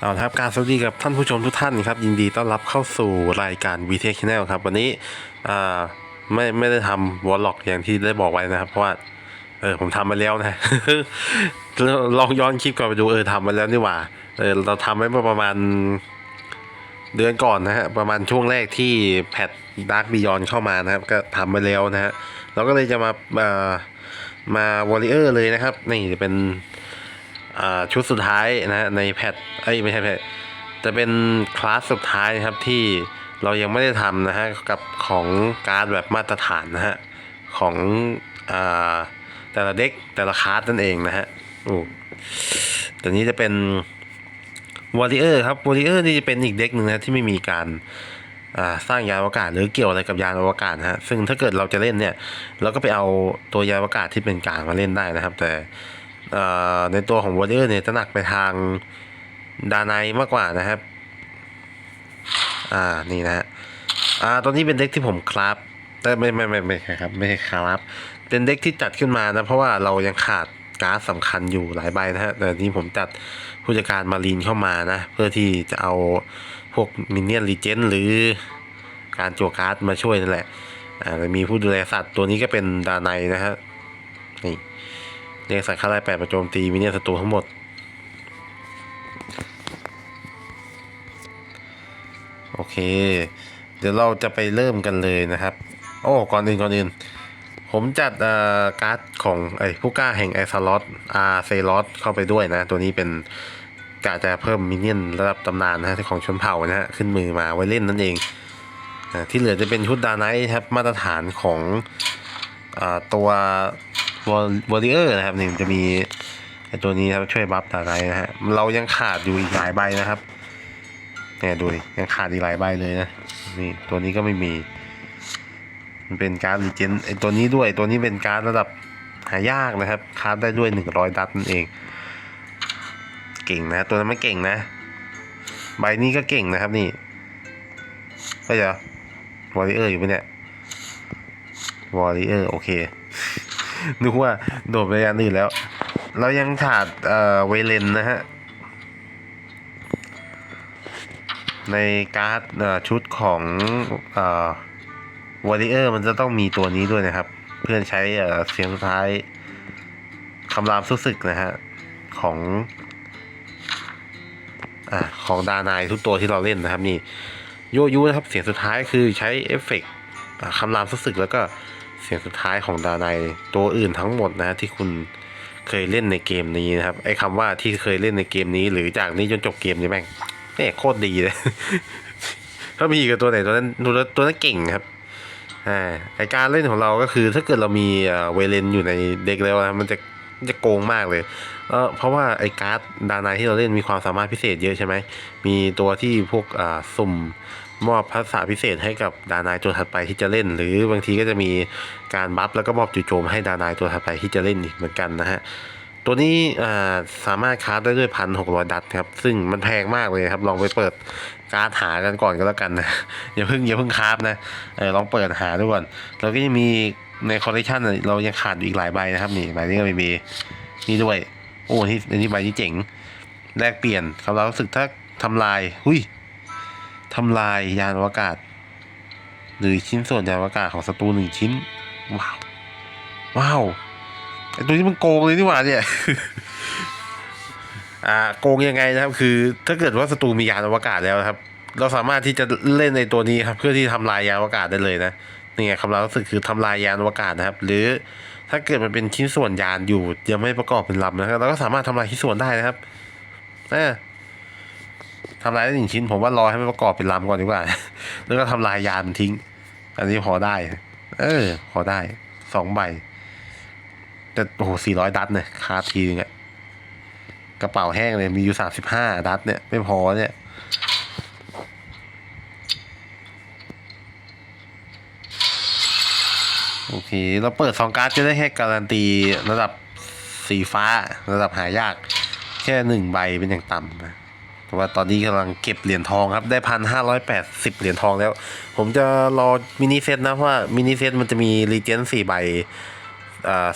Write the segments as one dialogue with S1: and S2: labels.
S1: เอาละครับการสวัสดีกับท่านผู้ชมทุกท่านครับยินดีต้อนรับเข้าสู่รายการ v t e c Channel ครับ วันนี้อ่าไม่ไม่ได้ทำวอลล็อกอย่างที่ได้บอกไว้นะครับ เพราะว่าเออผมทำมาแล้วนะ ลองย้อนคลิปกลับไปดูเออทำมาแล้วนี่หว่าเออเราทำไว้เมื่อประมาณเดือนก่อนนะฮะประมาณช่วงแรกที่แพทดาร์กบียอนเข้ามานะครับ ก็ทำไปแล้วนะฮะเราก็เลยจะมาเอ่อมาวอลเลเยอร์เลยนะครับ นี่เป็น ชุดสุดท้ายนะฮะในแพทเอ้ยไม่ใช่แพทจะเป็นคลาสสุดท้ายนะครับที่เรายังไม่ได้ทำนะฮะกับของการ์ดแบบมาตรฐานนะฮะของอแต่ละเด็กแต่ละคลาสนั่นเองนะฮะโอ้ตัวนี้จะเป็นวอริเออร์ครับวอริเออร์นี่จะเป็นอีกเด็กหนึ่งนะที่ไม่มีการสร้างยานอวกาศหรือเกี่ยวอะไรกับยานอวกาศนะฮะซึ่งถ้าเกิดเราจะเล่นเนี่ย เราก็ไปเอาตัวยานอวกาศที่เป็นกลางมาเล่นได้นะครับ แต่ ในตัวของวอร์เดอร์เนี่ยจะหนักไปทางดานายมากกว่านะครับ อ่า นี่นะฮะ อ่าตัวนี้เป็นเด็กที่ผมคราฟแต่ไม่ไม่ไม่ไม่ครับ ไม่ใช่คราฟเป็นเด็กที่จัดขึ้นมานะ เพราะว่าเรายังขาดการ์ดสำคัญอยู่หลายใบนะฮะ แต่นี้ผมจัดผู้จัดการมารีนเข้ามานะ เพื่อที่จะเอาพวกมินเนี่ยนรีเจนหรือการจั่วการ์ดมาช่วยนั่นแหละ อ่า มีผู้ดูแลสัตว์ตัวนี้ก็เป็นดานายนะฮะ นี่ เรียกสัตว์ค่าไล่แปดประโจมตีมิเนี่ยศัตรูทั้งหมด โอเค เดี๋ยวเราจะไปเริ่มกันเลยนะครับ โอ้ ก่อนอื่นก่อนอื่น ผมจัดเอ่อการ์ดของไอ้ผู้กล้าแห่งไอซาลอตอาเซลอตเข้าไปด้วยนะ ตัวนี้เป็นกะจะเพิ่มมินเนี่ยนระดับตำนานนะฮะของชนเผ่านะฮะขึ้นมือมาไว้เล่นนั่นเองที่เหลือจะเป็นชุดดาไนท์ครับมาตรฐานของอ่าตัว วอริเออร์นะครับนี่จะมีไอตัวนี้ครับช่วยบัฟอะไรนะฮะเรายังขาดอยู่อีกหลายใบนะครับเนี่ยดูดิยังขาดอีกหลายใบเลยนะนี่ตัวนี้ก็ไม่มี มันเป็นการ์ดรีเจนไอตัวนี้ด้วยตัวนี้เป็นการ์ดระดับหายากนะครับคาร์ดได้ด้วยหนึ่งร้อยดัตนั่นเอง เก่งนะตัวนั้นไม่เก่งนะ ใบนี้ก็เก่งนะครับนี่ก็จะวอริเออร์อยู่ไหมเนี่ยวอริเออร์โอเค นึกว่าโดดไปอันอื่นแล้ว เรายังขาดเอ่อเวเลนนะฮะ ในการ์ดชุดของเอ่อวอริเออร์มันจะต้องมีตัวนี้ด้วยนะครับ เพื่อใช้เอ่อเสียงสุดท้ายคำรามสู้ศึกนะฮะ ของอ่าของดานายทุกตัวที่เราเล่นนะครับนี่โยยุนะครับเสียงสุดท้ายคือใช้เอฟเฟกต์คำรามสู้ศึกแล้วก็ เสียงสุดท้ายของดาไนตัวอื่นทั้งหมดนะที่คุณเคยเล่นในเกมนี้นะครับไอ้คำว่าที่เคยเล่นในเกมนี้ หรือจากนี้จนจบเกมนี่แม่งเนี่ยโคตรดีเลยถ้ามีกับตัวไหนตัวนั้นตัวนั้นตัวนั้นเก่งครับอ่าไอการเล่นของเราก็คือถ้าเกิดเรามีเออเวเลนอยู่ในเด็กแล้วนะมันจะจะโกงมากเลยเออเพราะว่าไอการ์ดดานายที่เราเล่นมีความสามารถพิเศษเยอะใช่ไหมมีตัวที่พวกอ่าสุ่ม มอบทักษะพิเศษให้กับดานายตัวถัดไปที่จะเล่น หรือบางทีก็จะมีการบัฟแล้วก็มอบจู่โจมให้ดานายตัวถัดไปที่จะเล่นอีกเหมือนกันนะฮะตัวนี้สามารถคราฟได้ด้วยพันหกร้อยดัตครับ ซึ่งมันแพงมากเลยครับ ลองไปเปิดการดหากันก่อนก็แล้วกันนะ อย่าเพิ่งอย่าเพิ่งคราฟนะออลองเปิดหาดูก่อน แล้วก็ยังมีในคอลเลคชันเรายังขาดอีกหลายใบนะครับ นี่ใบนี้ก็ไม่มีนี่ด้วย โอ้ที่อันนี้ใบนี้เจ๋ง แลกเปลี่ยนคำเรารู้สึกถ้าทำลาย หุย ทำลายยานอวกาศ หรือชิ้นส่วนยานอวกาศของศัตรูหนึ่งชิ้น ว้าว ว้าวไอตัวนี้มันโกงเลยนี่หว่าเนี่ย อ่า โกงยังไงนะครับ คือ ถ้าเกิดว่าศัตรูมียานอวกาศแล้วนะครับ เราสามารถที่จะเล่นในตัวนี้ครับ เพื่อที่ทำลายยานอวกาศได้เลยนะนี่ไงคำรารู้สึกคือทำลายยานอวกาศนะครับ หรือถ้าเกิดมันเป็นชิ้นส่วนยานอยู่ยังไม่ประกอบเป็นลำนะครับเราก็สามารถทำลายชิ้นส่วนได้นะครับเออ ทำลายได้หนึ่งชิ้น ผมว่ารอให้มันประกอบเป็นลำก่อนดีกว่า แล้วก็ทำลายยานมันทิ้ง อันนี้พอได้ เออ พอได้สองใบ แต่โอ้โหสี่ร้อยดัตเนี่ยคาทีนึงอะกระเป๋าแห้งเลยมีอยู่สามสิบห้าดัตเนี่ย ไม่พอเนี่ยโอเค เราเปิดสองการ์ดจะได้แค่การันตีระดับสีฟ้า ระดับหายาก แค่หนึ่งใบเป็นอย่างต่ำนะเพราะ ว่าตอนนี้กำลังเก็บเหรียญทองครับ ได้พันห้าร้อยแปดสิบเหรียญทองแล้ว ผมจะรอมินิเซตนะเพราะว่ามินิเซตมันจะมีรีเจนสี่ใบ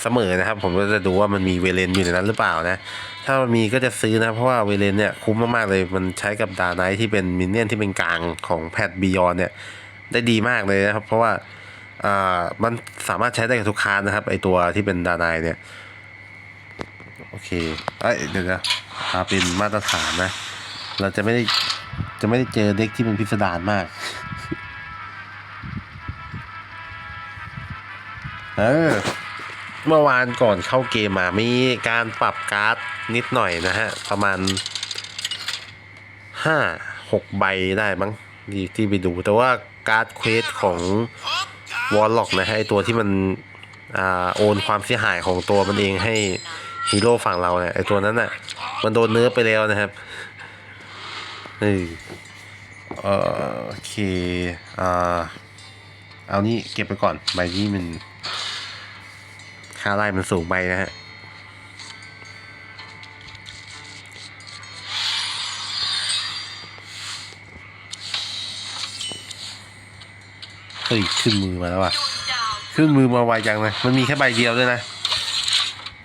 S1: เสมอนะครับ ผมก็จะดูว่ามันมีเวเลนอยู่ในนั้นหรือเปล่านะ ถ้ามันมีก็จะซื้อนะ เพราะว่าเวเลนเนี่ยคุ้มมากๆเลยมันใช้กับดาไนที่เป็นมินเนี่ยนที่เป็นกลางของแพดบิยอนเนี่ยได้ดีมากเลยนะครับ เพราะว่าอ่ามันสามารถใช้ได้กับทุกคาสนะครับไอตัวที่เป็นดาไนเนี่ย โอเคเอ้ยเดี๋ยวนะเอาเป็นมาตรฐานนะ เราจะไม่ได้จะไม่ได้เจอเด็กที่มันพิสดารมาก เออ เมื่อวานก่อนเข้าเกมมามีการปรับการ์ดนิดหน่อยนะฮะ ประมาณห้าหกใบได้มั้งที่ที่ไปดูแต่ว่าการ์ดเควสของวอลล็อกนะฮะไอตัวที่มันอ่าโอนความเสียหายของตัวมันเองให้ฮีโร่ฝั่งเราเนี่ยไอตัวนั้นน่ะ มันโดนเนื้อไปแล้วนะครับ เออเอ่อโอเค อ่า เอานี่เก็บไปก่อน ใบนี้มัน ค่าไล่มันสูงไปนะฮะ เฮ้ย ขึ้นมือมาแล้วว่ะ ขึ้นมือมาไวจังเลย มันมีแค่ใบเดียวด้วยนะ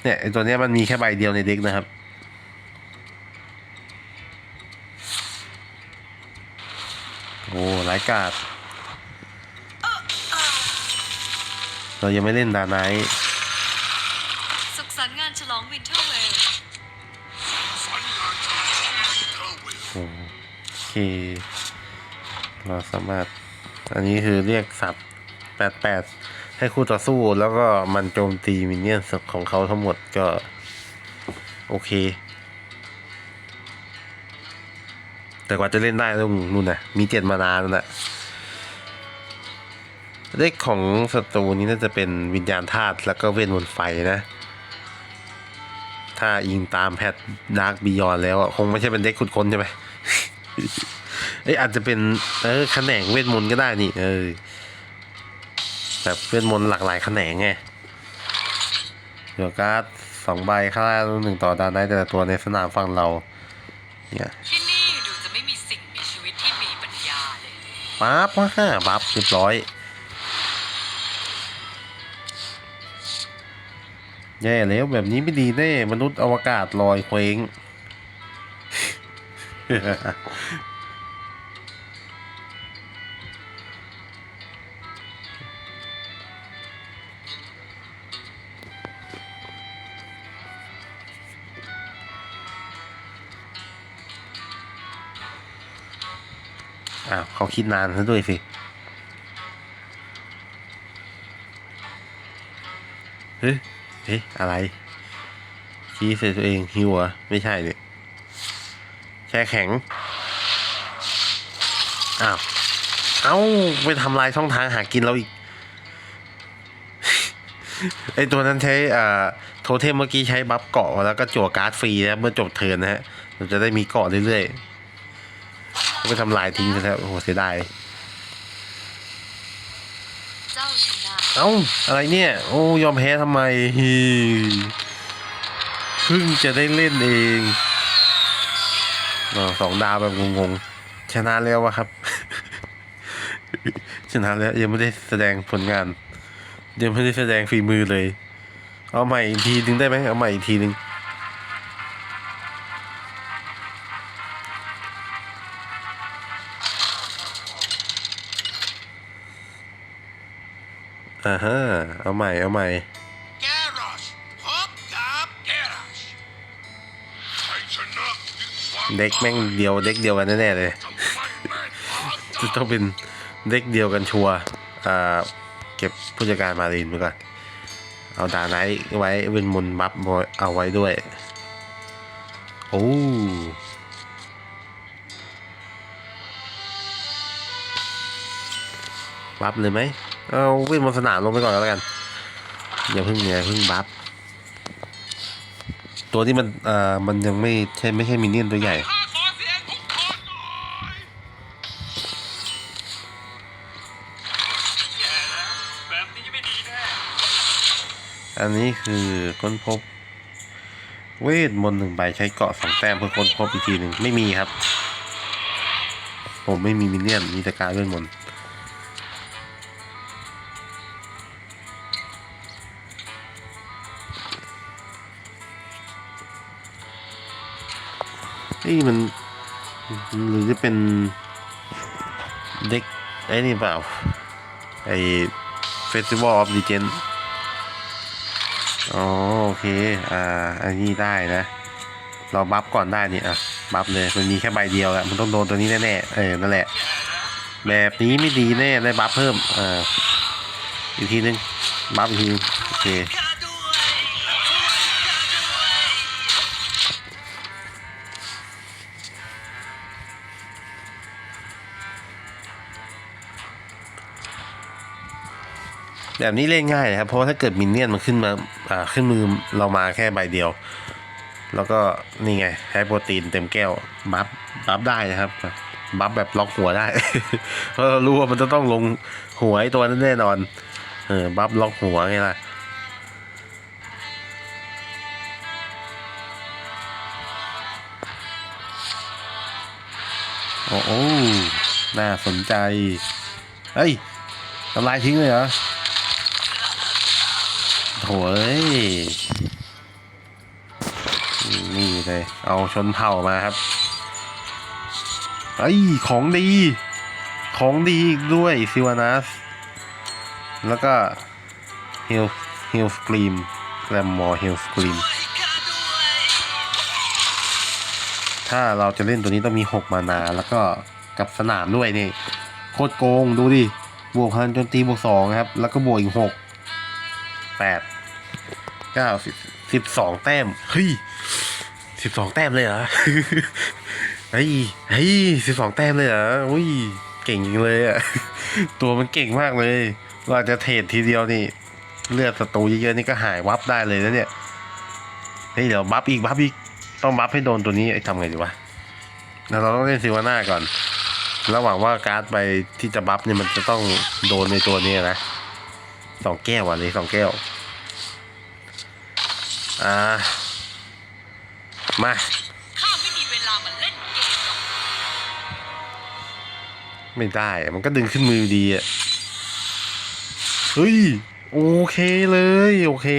S1: เนี่ยไอตัวเนี้ยมันมีแค่ใบเดียวในเด็กนะครับ โอ้หลายกาด เรายังไม่เล่นดาไนท์
S2: สุขสันต์งานฉลองวินเทอร์เวล
S1: โอเค เราสามารถ อันนี้คือเรียกสับแปดแปดให้คู่ต่อสู้แล้วก็มันโจมตีมินเนี่ยนของเขาทั้งหมดก็ โอเค แต่กว่าจะเล่นได้ต้องนู่นนะมีเจ็ดมานานั่นแหละเลขของศัตรูนี้น่าจะเป็นวิญญาณธาตุแล้วก็เวทมนต์ไฟนะ ถ้ายิงตามแพทดาร์กบียอนแล้วอะคงไม่ใช่เป็นเด็กขุดค้นใช่ไหมเอ้ยอาจจะเป็นเออแขนงเวทมนต์ก็ได้นี่ เออแบบเวทมนต์หลากหลายแขนงไงเดี๋ยวการ์ดสองใบค่าหนึ่งต่อดานได้แต่ละตัวในสนามฝั่งเรา เนี่ย
S2: ปั๊
S1: บห้าบัฟเรียบร้อย แย่แล้วแบบนี้ไม่ดีแน่ มนุษย์อวกาศลอยเคว้ง เขาคิดนานซะด้วยสิเฮ้ยเฮ้ยอะไร ชี้ใส่ตัวเองหิวเหรอไม่ใช่เนี่ยแช่แข็ง อ้าว เอ้า ไปทำลายช่องทางหากินเราอีก ไอตัวนั้นใช้อ่าโทเทมเมื่อกี้ใช้บัฟเกาะแล้วก็จั่วการ์ดฟรีนะเมื่อจบเทิร์นนะฮะ เราจะได้มีเกาะเรื่อยๆ ไปทำลายทิ้งไปแล้วโอ้โหเสียดาย
S2: เจ้าชนะ
S1: เอ้า อะไรเนี่ย โอ้ยอมแพ้ทำไมฮีเพิ่งจะได้เล่นเองออสองดาวแบบงงๆ ชนะแล้ววะครับ ชนะแล้วยังไม่ได้แสดงผลงาน ยังไม่ได้แสดงฝีมือเลย เอาใหม่อีกทีหนึ่งได้ไหมเอาใหม่อีกทีหนึ่ง อ่าฮะเอาใหม่เอาใหม่
S3: แกรอชพบกับแกรอชชัยชนะคือความ
S1: เด็กแม่งเดียวเด็กเดียวกันแน่ๆเลย
S3: ทำให้แม่ทัพ
S1: จะต้องเป็นเด็กเดียวกันชัวร์อ่าเก็บผู้จัดการมารีนไปก่อน เอาดาไนท์ไว้เวนมนต์บัฟเอาไว้ด้วย โอ้ บัฟเลยไหม เอาเวนมนต์สนามลงไปก่อนแล้วกันอย่าเพิ่งอย่าเพิ่งบัฟตัวที่มันเอ่อมันยังไม่ใช่ไม่ใช่มินเนี่ยนตัวใหญ่
S3: ยอันนี้
S1: คือค้นพบ เวทมนต์หนึ่งใบใช้เกาะสองแต้มเพื่อค้นพบอีกทีหนึ่งไม่มีครับ ผมไม่มีมินเนี่ยนมีแต่การเวทมนต์ นี่มัน หรือจะเป็นเด็กไอ้นี่เปล่า ไอเฟสติวัลออฟดีเจนอ๋อโอเค อ่า อันนี้ได้นะ เราบัฟก่อนได้นี่อะ บัฟเลย มันมีแค่ใบเดียวแหละ มันต้องโดนตัวนี้แน่ๆ เออ นั่นแหละ แบบนี้ไม่ดีแน่ ได้บัฟเพิ่ม อ่า อีกทีนึง บัฟอีกที โอเค แบบนี้เล่นง่ายเลยครับ เพราะว่าถ้าเกิดมินเนี่ยนมันขึ้นมาอ่าขึ้นมือเรามาแค่ใบเดียว แล้วก็นี่ไงให้โปรตีนเต็มแก้วบัฟบัฟได้นะครับบัฟแบบล็อกหัวได้ เพราะเรารู้ว่ามันจะต้องลงหัวไอ้ตัวนั้นแน่นอนเออบัฟล็อกหัวไงล่ะโอ้โหน่าสนใจ เฮ้ยทำลายทิ้งเลยเหรอ โว้ยนี่เลย เอาชนเผ่ามาครับไอ้ยของดี ของดีอีกด้วยซิวานัส แล้วก็ฮิลฮิลสกรีมแรมมอร์ฮิลสกรีมถ้าเราจะเล่นตัวนี้ต้องมี 6 มานา แล้วก็กับสนามด้วยนี่ โคตรโกงดูดิ บวกพลังโจมตีบวกสองครับ แล้วก็บวกอีกหกแปด เก้าสิบสิบสองแต้มเฮ้ยสิบสองแต้มเลยเหรอเฮ้ยเฮ้ยสิบสองแต้มเลยเหรออุ้ยเก่งจริงเลยอะตัวมันเก่งมากเลยเราจะเทรดทีเดียวนี่ เลือดศัตรูเยอะๆนี่ก็หายวับได้เลยนะเนี่ยเฮ้ยเดี๋ยวบัฟอีกบัฟอีกต้องบัฟให้โดนตัวนี้ไอ้ทำไงดีวะเราต้องเล่นซิวาน่าก่อน ระหว่างว่าการ์ดไปที่จะบัฟเนี่ยมันจะต้องโดนในตัวนี้นะสองแก้วอะเลยสองแก้ว อ่า มา
S2: ข้าไม่มีเวลามาเล่นเกมหรอก
S1: ไม่ได้อะมันก็ดึงขึ้นมือดีอะ เฮ้ย โอเคเลย โอเค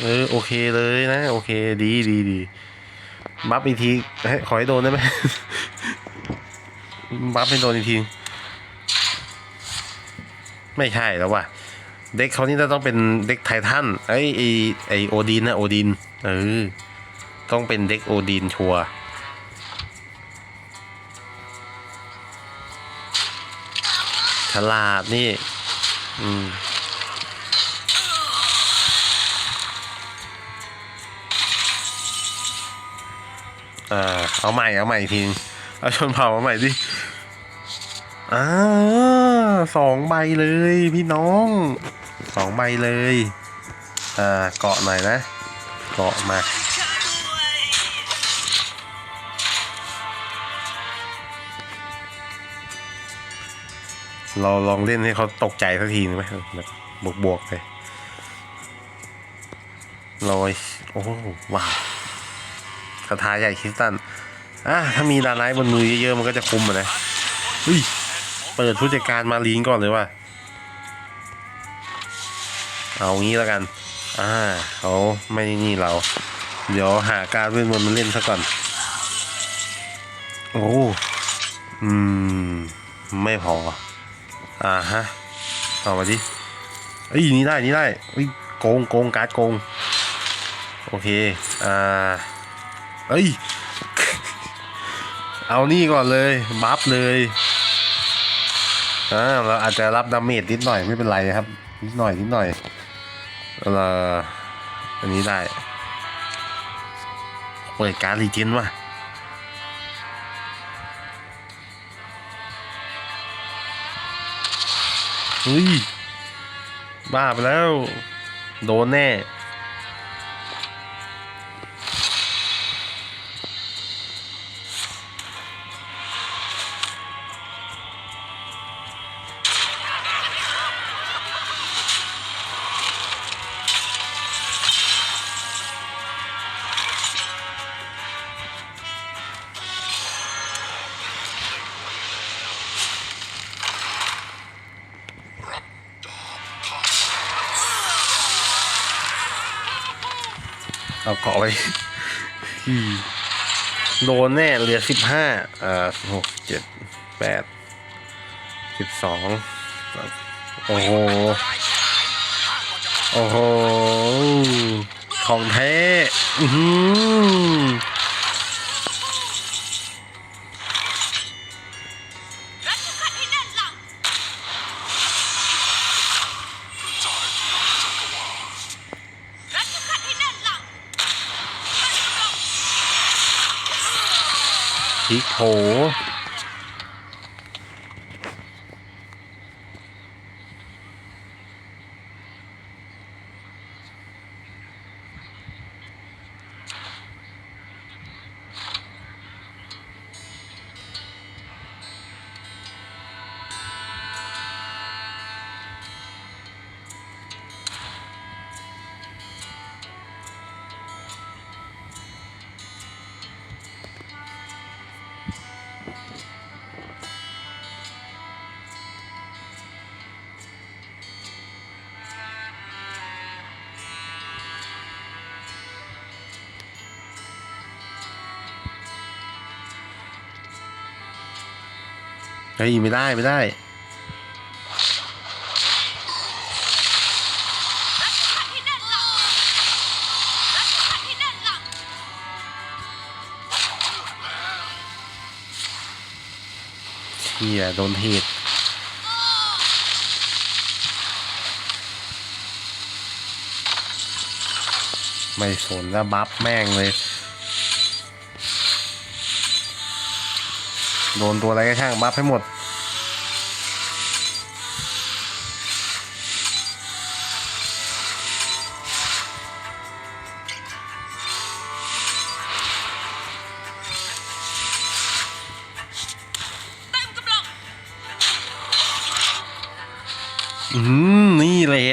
S1: เออ โอเคเลยนะ โอเค ดีดีดีบัฟอีกทีให้ขอให้โดนได้ไหม บัฟให้โดนอีกที ไม่ใช่แล้วว่ะ เด็กเขานี่จะต้องเป็นเด็กไททันไอไอไอโอดินนะโอดินเออต้องเป็นเด็กโอดินชัวฉลาดนี่ อืมอ่าเอาใหม่ เอาใหม่อีกทีเอาชนเผ่ามาใหม่ดิอ่าสองใบเลยพี่น้อง สองใบเลย อ่า เกาะหน่อยนะ เกาะมา เราลองเล่นให้เขาตกใจสักทีนึงไหมแบบบวกๆไปลอยโอ้ว้าวคาถาใหญ่คริสตันอะถ้ามีดาไนท์บนมือเยอะๆ มันก็จะคุมอะนะเฮ้ย เปิดผู้จัดการมาลีนก่อนเลยว่ะ เอางี้แล้วกัน อ่าเขาไม่นี่เรา เดี๋ยวหาการเวทมนมาเล่นซะก่อน โอ้ อืม ไม่พอ อ่าฮะ เอามาดิเอ้ยนี่ได้นี่ได้เฮ้ยโกงโกงการ์ดโกง โอเค อ่า เอ้ย เอานี่ก่อนเลย บัฟเลยอ่าเราอาจจะรับดาเมจนิดหน่อยไม่เป็นไรครับ นิดหน่อยนิดหน่อย อออันนี้ได้ เปิดการรีเจนว่ะเฮ้ย บ้าไปแล้ว โดนแน่ เอาเกาะไปโดนแน่เหลือสิบห้าอ่าหกเจ็ดแปดสิบสองโอ้โห โอ้โห ของแท้ อือ
S2: เฮ้
S1: ยไม่ได้ไม่ได้
S2: เฮี
S1: ยโดนเหตุไม่สนแล้วบัฟแม่งเลย โดนตัวอะไรก็ช่างบัฟให้หมด
S2: เต็มกำลัง
S1: อืม นี่แหละ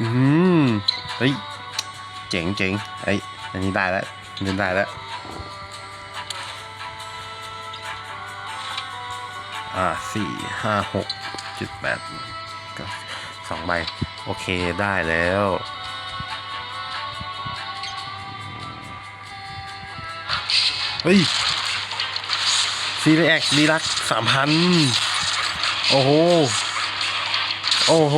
S1: อืม เฮ้ย เจ๋งเจ๋งไอ้ยอันนี้ได้แล้วอันนี้ได้แล้ว อ่าสี่ห้าหกจ็ดแปดเก็สองใบ โอเคได้แล้วเฮ้ยซีรีแอคดีลักสามพันโอ้โห โอ้โห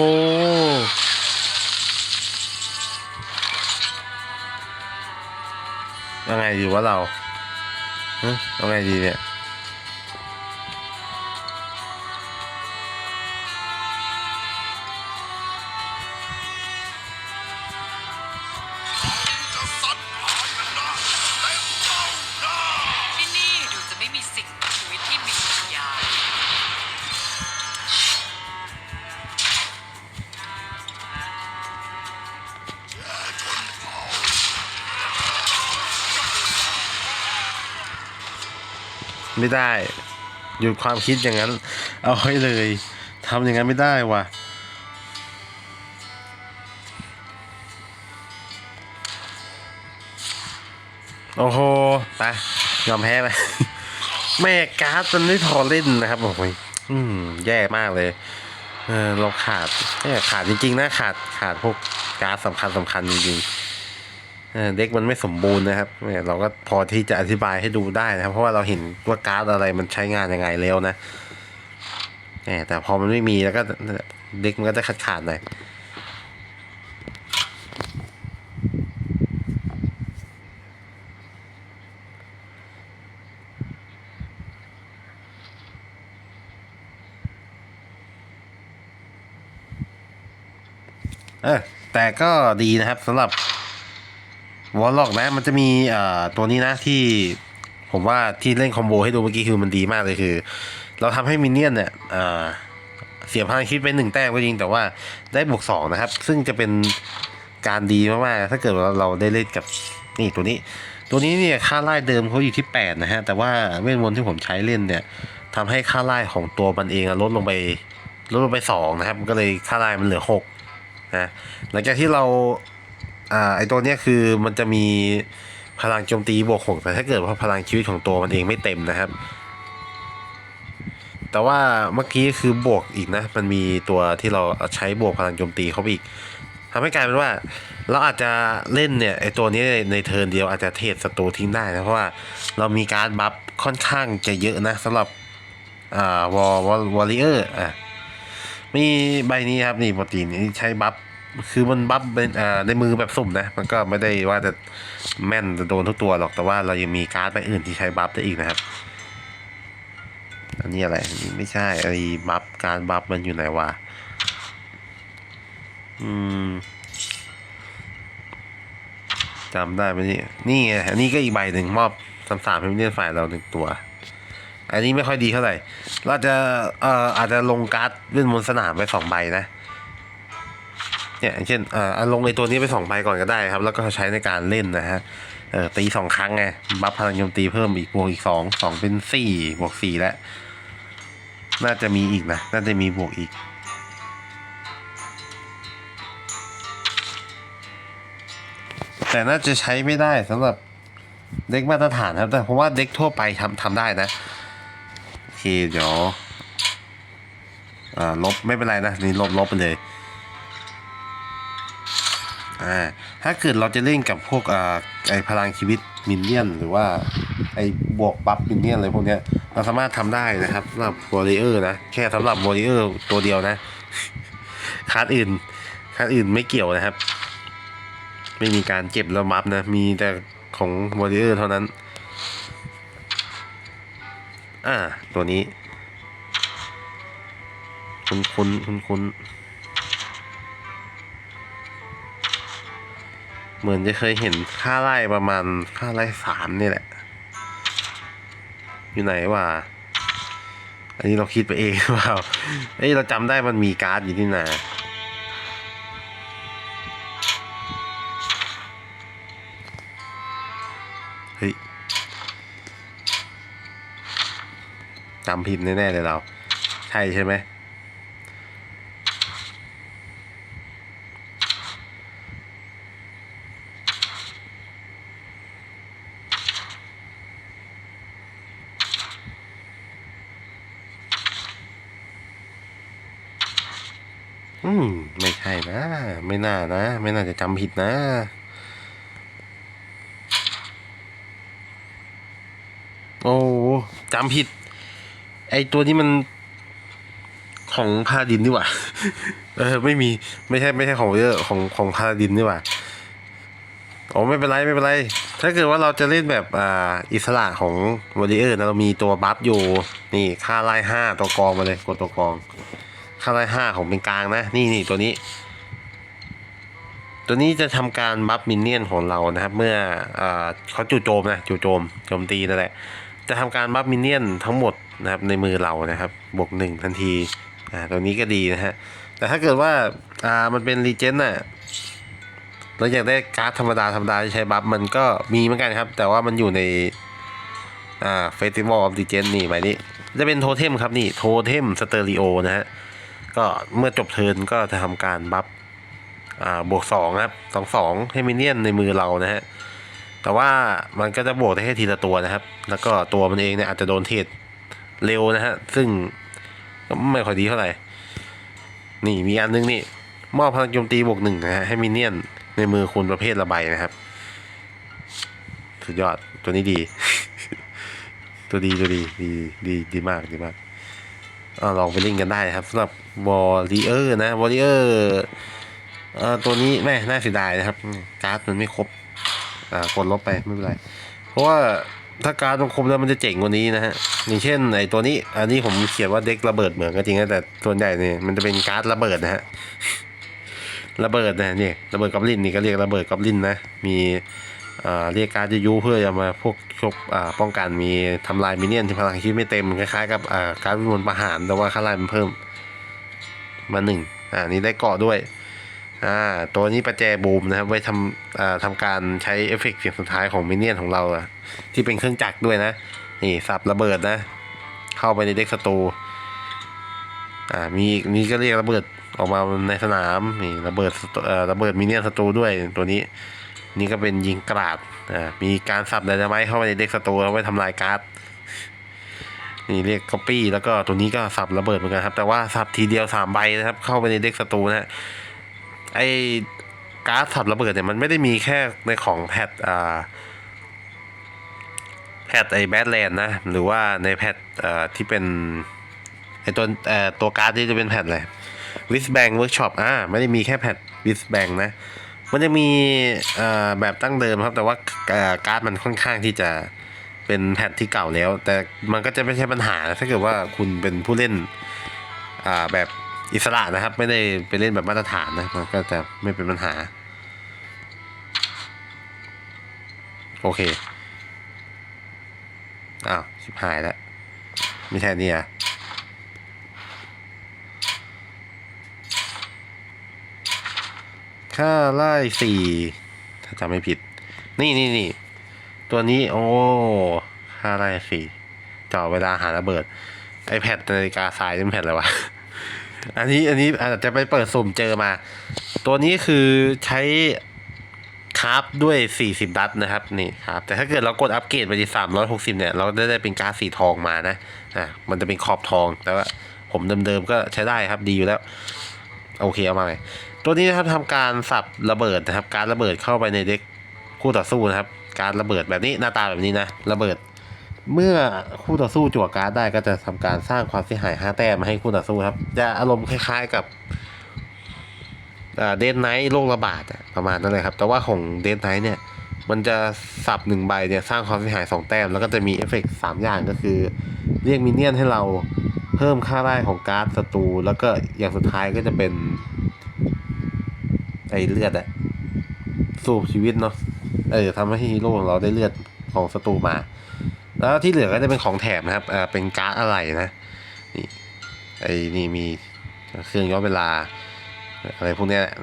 S1: ยังไงดีวะเราฮะยังไงดีเนี่ย
S2: ไม่
S1: ได้ หยุดความคิดอย่างนั้น เอาให้เลยทำอย่างนั้นไม่ได้ว่ะโอ้โหไปยอมแพ้ไปแม่การ์ดมันไม่พอเล่นนะครับโอ้ยอืม แย่มากเลย เออเราขาดขาดจริงๆนะขาดขาดพวกการ์ดสำคัญสำคัญจริงๆ เด็กมันไม่สมบูรณ์นะครับเราก็พอที่จะอธิบายให้ดูได้นะครับ เพราะว่าเราเห็นว่าการ์ดอะไรมันใช้งานยังไงแล้วนะแต่พอมันไม่มีแล้วก็เด็กมันก็จะขาดขาดๆหน่อยเออแต่ก็ดีนะครับสำหรับ วอลล็อกนะ มันจะมีเอ่อตัวนี้นะที่ผมว่าที่เล่นคอมโบให้ดูเมื่อกี้คือมันดีมากเลยคือ เราทำให้มินเนี่ยนเนี่ยเอ่อเสียพลังคิดไปหนึ่งแต้มก็จริงแต่ว่าได้บวกสองนะครับ ซึ่งจะเป็นการดีมากๆ ถ้าเกิดว่าเราได้เล่นกับนี่ตัวนี้ ตัวนี้เนี่ยค่าไล่เดิมเขาอยู่ที่ 8 นะฮะ แต่ว่าเวทมนต์ที่ผมใช้เล่นเนี่ยทำให้ค่าไล่ของตัวมันเองลดลงไปลดลงไปสองนะครับ ก็เลยค่าไล่มันเหลือหกนะ หลังจากที่เรา อ่าไอตัวเนี้ยคือมันจะมีพลังโจมตีบวกหกแต่ถ้าเกิดว่าพลังชีวิตของตัวมันเองไม่เต็มนะครับ แต่ว่าเมื่อกี้คือบวกอีกนะ มันมีตัวที่เราใช้บวกพลังโจมตีเขาอีกทำให้กลายเป็นว่า เราอาจจะเล่นเนี่ยไอตัวนี้ในเทิร์นเดียวอาจจะเทรดศัตรูทิ้งได้นะเพราะว่าเรามีการบัฟค่อนข้างจะเยอะนะสำหรับอ่าวอลวอลวอลเลอร์อะมีใบนี้ครับนี่ปกตินี่ใช้บัฟ คือมันบัฟเป็นอ่าในมือแบบสุ่มนะ มันก็ไม่ได้ว่าจะแม่นจะโดนทุกตัวหรอกแต่ว่าเรายังมีการ์ดใบอื่นที่ใช้บัฟได้อีกนะครับ อันนี้อะไรอันนี้ไม่ใช่ไอ้บัฟการบัฟมันอยู่ไหนวะอืมจำได้ไหมนี่นี่ไงอันนี้ก็อีกใบหนึ่งมอบสามสามเป็นเลียนฝ่ายเราหนึ่งตัว อันนี้ไม่ค่อยดีเท่าไหร่ เราจะเอ่ออาจจะลงการ์ดเล่นบนสนามไปสองใบนะ เนี่ยอย่างเช่นเอ่อเอาลงในตัวนี้ไปสองใบก่อนก็ได้ครับ แล้วก็ใช้ในการเล่นนะฮะเออตีสองครั้งไงบัฟพลังโจมตีเพิ่มอีกบวกอีกสองสองเป็นสี่บวกสี่แล้วน่าจะมีอีกนะ น่าจะมีบวกอีก แต่น่าจะใช้ไม่ได้สำหรับเด็กมาตรฐานครับ แต่ผมว่าเด็กทั่วไปทำทำได้นะโอเคเดี๋ยวอ่าลบไม่เป็นไรนะ นี่ลบลบไปเลย อ่าถ้าเกิดเราจะเล่นกับพวกอ่าไอพลังชีวิตมินเนี่ยนหรือว่าไอบวกบัฟมินเนี่ยนอะไรพวกเนี้ยเราสามารถทำได้นะครับสำหรับวอริเออร์นะแค่สำหรับวอริเออร์ตัวเดียวนะคาร์ดอื่นคาร์ดอื่นไม่เกี่ยวนะครับ ไม่มีการเก็บแล้วบัฟนะ มีแต่ของวอริเออร์เท่านั้น อ่า ตัวนี้ คุณคุณคุณคุณ เหมือนจะเคยเห็นค่าไล่ประมาณค่าไล่สามนี่แหละ อยู่ไหนวะอันนี้เราคิดไปเองเปล่าเอ้ยเราจำได้มันมีการ์ดอยู่ที่ไหนาเฮ้ยจำผิดแน่ๆเลยเรา ใช่ใช่ไหม อืม ไม่ใช่นะ ไม่น่านะ ไม่น่าจะจำผิดนะ โอ้จำผิด ไอตัวนี้มันของพาดินนี่หว่า เออ ไม่มี ไม่ใช่ ไม่ใช่ของเยอะ ของของพาดินนี่หว่าโอ้ไม่เป็นไร ไม่เป็นไร ถ้าเกิดว่าเราจะเล่นแบบอ่าอิสระของวอริเออร์นะเรามีตัวบัฟอยู่ นี่ ค่าไล่ห้าตัวกองมาเลย กดตัวกอง ค่าไล่ห้าของเป็นกลางนะ นี่นี่ตัวนี้ ตัวนี้จะทำการบัฟมินเนี่ยนของเรานะครับ เมื่ออเขาจู่โจมนะจู่โจมโจมตีนั่นแหละจะทำการบัฟมินเนี่ยนทั้งหมดนะครับในมือเรานะครับ บวกหนึ่งทันทีอ่าตัวนี้ก็ดีนะฮะแต่ถ้าเกิดว่าอ่ามันเป็นรีเจนน่ะเราอยากได้การ์ดธรรมดาธรรมดาใช้บัฟมันก็มีเหมือนกันครับ แต่ว่ามันอยู่ในอ่าเฟสติวัลออฟรีเจนนี่ใบนี้ จะเป็นโทเทมครับนี่โทเทมสเตอริโอนะฮะ ก็เมื่อจบเทิร์นก็จะทำการบัฟอ่าบวกสองครับสองสองให้มินเนี่ยนในมือเรานะฮะแต่ว่ามันก็จะบวกได้แค่ทีละตัวนะครับ แล้วก็ตัวมันเองเนี่ยอาจจะโดนเทรดเร็วนะฮะซึ่งก็ไม่ค่อยดีเท่าไหร่ นี่มีอันนึงนี่มอบพลังโจมตีบวกหนึ่งนะฮะให้มินเนี่ยนในมือคุณประเภทระบายนะครับสุดยอดตัวนี้ดี ตัวดีตัวดีดีดีดีมากดีมาก ลองไปเล่นกันได้ครับสำหรับวอลเลเยอร์นะวอลเลเยอร์เอ่อตัวนี้แม่น่าเสียดายนะครับ การ์ดมันไม่ครบอ่ากดลบไปไม่เป็นไร เพราะว่าถ้าการ์ดมันครบแล้วมันจะเจ๋งกว่านี้นะฮะอย่างเช่นไอตัวนี้ อันนี้ผมเขียนว่าเด็กระเบิดเหมือนก็จริงนะแต่ส่วนใหญ่เนี่ยมันจะเป็นการ์ดระเบิดนะฮะระเบิดนะนี่ระเบิดกอบลินนี่ก็เรียกระเบิดกอบลินนะมี เรียกการ์ดยูเพื่อจะมาพวกชกป้องกันมีทำลายมินเนี่ยนที่พลังชีวิตไม่เต็มคล้ายๆกับการวิมลประหารแต่ว่าค่าไล่มันเพิ่มมาหนึ่งอ่านี่ได้เกาะด้วยอ่าตัวนี้ประแจบูมนะครับไว้ทำอ่าทำการใช้เอฟเฟกต์เสียงสุดท้ายของมินเนี่ยนของเราอะที่เป็นเครื่องจักรด้วยนะนี่สับระเบิดนะ เข้าไปในเด็กศัตรูอ่ามีนี่ก็เรียกระเบิดออกมาในสนามนี่ระเบิดศัตรูเอ่อระเบิดมินเนี่ยนศัตรูด้วยตัวนี้ นี่ก็เป็นยิงกราดอ่ามีการสับไดนาไมต์เข้าไปในเด็กศัตรูเอาไว้ทำลายการ์ดนี่เรียกก๊อปปี้แล้วก็ตัวนี้ก็สับระเบิดเหมือนกันครับ แต่ว่าสับทีเดียวสามใบนะครับ เข้าไปในเด็กศัตรูนะฮะไอการ์ดสับระเบิดเนี่ยมันไม่ได้มีแค่ในของแพทอ่าแพทไอแบทแลนด์นะ หรือว่าในแพทเอ่อที่เป็นไอตัวเอ่อตัวการ์ดที่จะเป็นแพทอะไรวิสแบงเวิร์กช็อปอ่าไม่ได้มีแค่แพทวิสแบงนะ มันจะมีแบบตั้งเดิมครับ แต่ว่าการ์ดมันค่อนข้างที่จะเป็นแพทที่เก่าแล้ว แต่มันก็จะไม่ใช่ปัญหา ถ้าเกิดว่าคุณเป็นผู้เล่นแบบอิสระนะครับ ไม่ได้ไปเล่นแบบมาตรฐานนะมันก็จะไม่เป็นปัญหา โอเคอ้าวชิบหายแล้วไม่ใช่นี่อะ ค่าไล่สี่ถ้าจำไม่ผิด นี่นี่นี่ตัวนี้โอ้ค่าไล่สี่จ่อเวลาหาระเบิดไอแพดนาฬิกาทรายนี่มันแพดอะไรวะอันนี้อันนี้อาจจะไปเปิดสุ่มเจอมา ตัวนี้คือใช้คราฟด้วย 40 ดัตนะครับนี่ครับ แต่ถ้าเกิดเรากดอัปเกรดไปที่360 เนี่ย เราได้ได้เป็นการ์ดสีทองมานะอะมันจะเป็นขอบทองแต่ว่าผมเดิมๆก็ใช้ได้ครับดีอยู่แล้ว โอเคเอามาใหม ตัวนี้นะครับทำการสับระเบิดนะครับ การระเบิดเข้าไปในเด็กคู่ต่อสู้นะครับ การระเบิดแบบนี้หน้าตาแบบนี้นะระเบิด เมื่อคู่ต่อสู้จั่วการ์ดได้ก็จะทำการสร้างความเสียหาย5แต้มมาให้คู่ต่อสู้ครับ จะอารมณ์คล้าย ๆกับเดนไนท์โรคระบาดอะประมาณนั้นเลยครับ แต่ว่าของเดนไนท์เนี่ยมันจะสับหนึ่งใบเนี่ยสร้างความเสียหายสองแต้ม แล้วก็จะมีเอฟเฟกต์สามอย่างก็คือ เรียกมินเนี่ยนให้เราเพิ่มค่าได้ของการ์ดศัตรูแล้วก็อย่างสุดท้ายก็จะเป็น ไอเลือดอะสูบชีวิตเนาะเออทำให้ฮีโร่ของเราได้เลือดของศัตรูมา แล้วที่เหลือก็จะเป็นของแถมนะครับเออเป็นการ์ดอะไรนะนี่ไอ้นี่มีเครื่องย้อนเวลา อะไรพวกนี้แหละ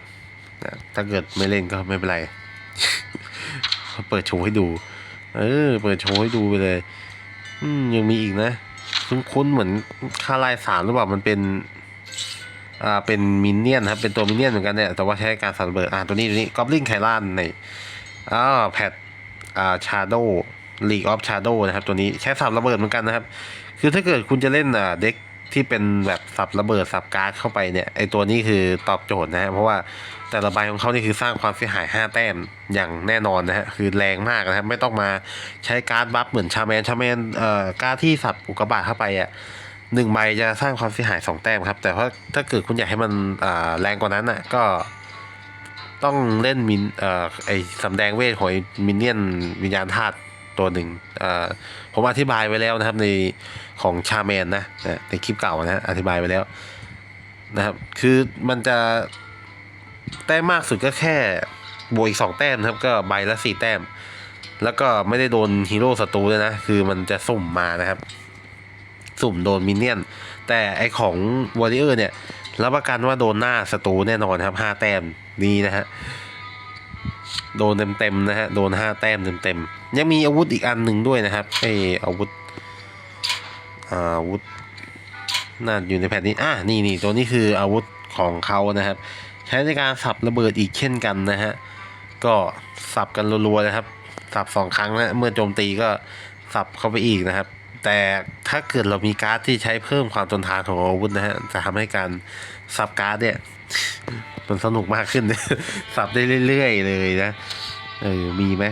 S1: ถ้าเกิดไม่เล่นก็ไม่เป็นไร เปิดโชว์ให้ดู เออ เปิดโชว์ให้ดูไปเลย อืมยังมีอีกนะ คุ้นๆเหมือนคาลายสามหรือเปล่ามันเป็น อ่าเป็นมินเนี่ยนครับเป็นตัวมินเนี่ยนเหมือนกันเนี่ยแต่ว่าใช้การสันระเบิดอ่าตัวนี้ตัวนี้กอบลิงไคลานในอ่าแพดอ่าชาโด League of Shadow นะครับตัวนี้ใช้สับระเบิดเหมือนกันนะครับ คือถ้าเกิดคุณจะเล่นอ่าเด็กที่เป็นแบบสับระเบิดสับการ์ดเข้าไปเนี่ยไอตัวนี้คือตอบโจทย์นะฮะเพราะว่าแต่ละใบของเขานี่คือสร้างความเสียหาย 5 แต้มอย่างแน่นอนนะฮะคือแรงมากนะครับไม่ต้องมาใช้การ์ดบัฟเหมือนชาแมนชาแมนเอ่อการ์ดที่สับอุกกาบาตเข้าไปอะ หนึ่งใบจะสร้างความเสียหาย2แต้มครับ แต่ว่าถ้าเกิดคุณอยากให้มันแรงกว่านั้นอะก็ต้องเล่นมินออไอสำแดงเวทของมินเนี่ยนวิญญาณธาตุตัวหนึ่งผมอธิบายไว้แล้วนะครับในของชาแมนนะในคลิปเก่านะอธิบายไว้แล้วนะครับ คือมันจะแต้มมากสุดก็แค่บวกอีกสองแต้มครับก็ใบละสี่แต้ม แล้วก็ไม่ได้โดนฮีโร่ศัตรูด้วยนะ คือมันจะสุ่มมานะครับ สุ่มโดนมินเนี่ยน แต่ไอของวอริเออร์เนี่ยรับประกันว่าโดนหน้าศัตรูแน่นอนครับห้าแต้มนี้นะฮะโดนเต็มๆนะฮะโดนห้าแต้มเต็มๆยังมีอาวุธอีกอันหนึ่งด้วยนะครับไออาวุธอาวุธน่าอยู่ในแผ่นนี้อะนี่นี่ตัวนี้คืออาวุธของเขานะครับ ใช้ในการสับระเบิดอีกเช่นกันนะฮะก็สับกันรัวๆนะครับ สับสองครั้งนะเมื่อโจมตีก็สับเข้าไปอีกนะครับ แต่ถ้าเกิดเรามีการ์ดที่ใช้เพิ่มความทนทานของอาวุธนะฮะจะทำให้การสับการ์ดเนี่ย มันสนุกมากขึ้น สับได้เรื่อยๆเลยนะเออมีไหม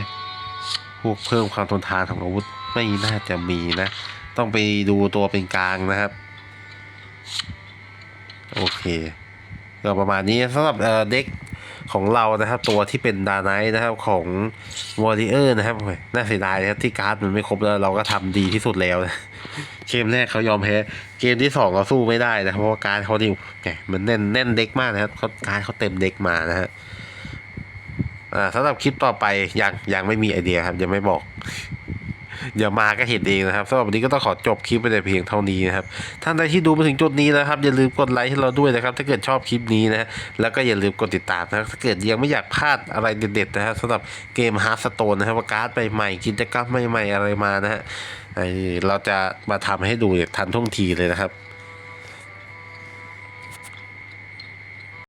S1: พวกเพิ่มความทนทานของอาวุธไม่น่าจะมีนะ ต้องไปดูตัวเป็นกลางนะครับ โอเคก็ประมาณนี้สำหรับเอเด็ก ของเรานะครับ ตัวที่เป็นดาไนท์นะครับของวอริเออร์นะครับน่าเสียดายนะครับที่การ์ดมันไม่ครบแล้วเราก็ทำดีที่สุดแล้วนะเกมแรกเขายอมแพ้เกมที่สองเราสู้ไม่ได้นะครับเพราะว่าการ์ดเขาดิแหมมันแน่นแน่นเด็กมากนะครับเขาการ์ดเขาเต็มเด็กมานะฮะอ่าสำหรับคลิปต่อไปยังยังไม่มีไอเดียครับยังไม่บอก อย่ามาก็เห็นเองนะครับสำหรับวันนี้ก็ต้องขอจบคลิปไปแต่เพียงเท่านี้นะครับท่านใดที่ดูมาถึงจุดนี้นะครับ อย่าลืมกดไลค์ให้เราด้วยนะครับ ถ้าเกิดชอบคลิปนี้นะฮะแล้วก็อย่าลืมกดติดตามนะครับถ้าเกิดยังไม่อยากพลาดอะไรเด็ดๆนะครับสำหรับเกมฮาร์สโตนนะครับการ์ดใหม่ๆกิจกรรมใหม่ๆอะไรมานะฮะเออเราจะมาทำให้ดูทันท่วงทีเลยนะครับ